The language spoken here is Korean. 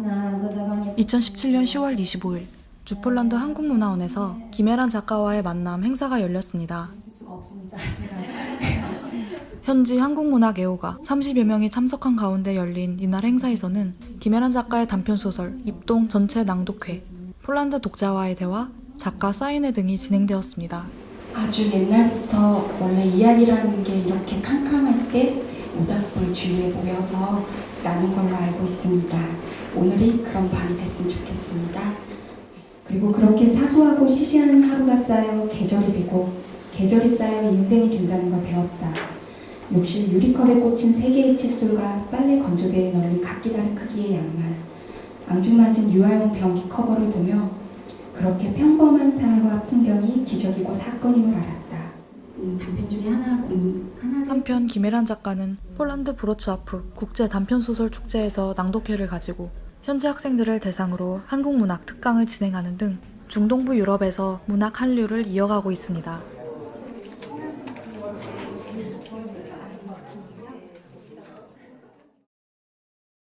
na zadawanie 2017년 10월 25일 주폴란드 한국문화원에서 김혜란 작가와의 만남 행사가 열렸습니다. 현지 한국문학 애호가 30여 명이 참석한 가운데 열린 이날 행사에서는 김혜란 작가의 단편소설 입동 전체 낭독회, 폴란드 독자와의 대화, 작가 사인회 등이 진행되었습니다. 아주 옛날부터 원래 이야기라는 게 이렇게 캄캄할 때 모닥불 주위에 모여서 나눈 걸로 알고 있습니다. 오늘이 그런 밤이 됐으면 좋겠습니다. 그리고 그렇게 사소하고 시시한 하루가 쌓여 계절이 되고 계절이 쌓여 인생이 된다는 걸 배웠다. 욕실 유리컵에 꽂힌 세 개의 칫솔과 빨래 건조대에 널린 각기다른 크기의 양말, 앙증맞은 유아용 변기 커버를 보며 그렇게 평범한 삶과 풍경이 기적이고 사건임을 알았다. 음, 단편 중에 하나 음, 하나를 한편 김혜란 작가는 폴란드 브로츠아프 국제 단편 소설 축제에서 낭독회를 가지고 현지 학생들을 대상으로 한국 문학 특강을 진행하는 등 중동부 유럽에서 문학 한류를 이어가고 있습니다.